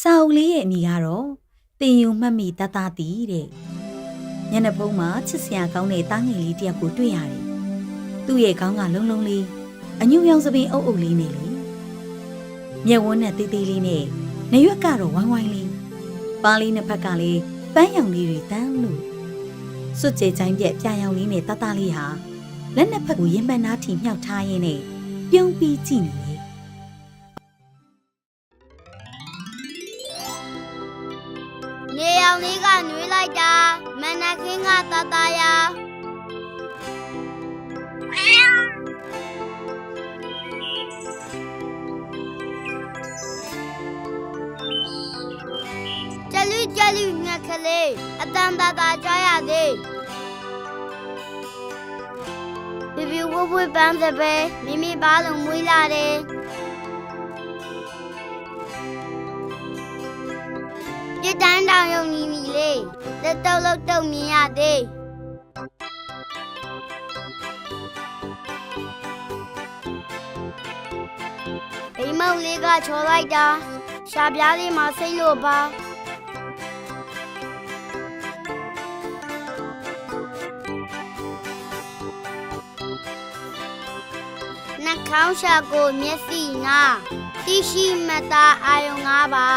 စာအုပ်လေးရဲ့အမည်ကတော့တင်ယူမှတ်မိတတတီတဲ့ညနေဖုံးမှာချစ်စရာကောင်းတဲ့တားငယ်လေးတစ်ယောက်ကိုတွေ့ရတယ်သူ့ရဲ့ခေါင်းကလုံးလုံးလေးအညူရောင်စပင်အုပ်အုပ်လေးနဲ့လေမျက်ဝန်းနဲ့သေးသေးလေးနဲ့နေရွက်ကတော့ဝိုင်းဝိုင်းလေးပါးလေးနှစ်ဖက်ကလည်းပန်းရောင်လေးတွေတန်းလို့စွတ်ကြဲချိုင်းပြက်ပြာရောင်လေးနဲ့တတလေးဟာလက်နှစ်ဖက်ကိုရင်ပန်းသားထီမြှောက်ထားရင်းနဲ့ပြုံးပြီးကြည့်နေ နေအောင်လေးကနှွေးလိုက်တာမနက်ခင်းကတတရာကြလူကြလူငှက်ကလေးအတန်တတာကြွားရသေးဘီဘီဝဝပန်းစပဲမိမိပါလုံးမွေးလာတယ် ပြစ်တန်းတောင်ယုံနီနီလေးလက်တော့လောက်တော့မြင်ရသေးအိမ်မောင်လေးကချော်လိုက်တာရှာပြားလေးမှာစိတ်လို့ပါနှာခေါင်းရှာကိုမျက်စိနာတိရှိမတာအာယုံ၅ပါ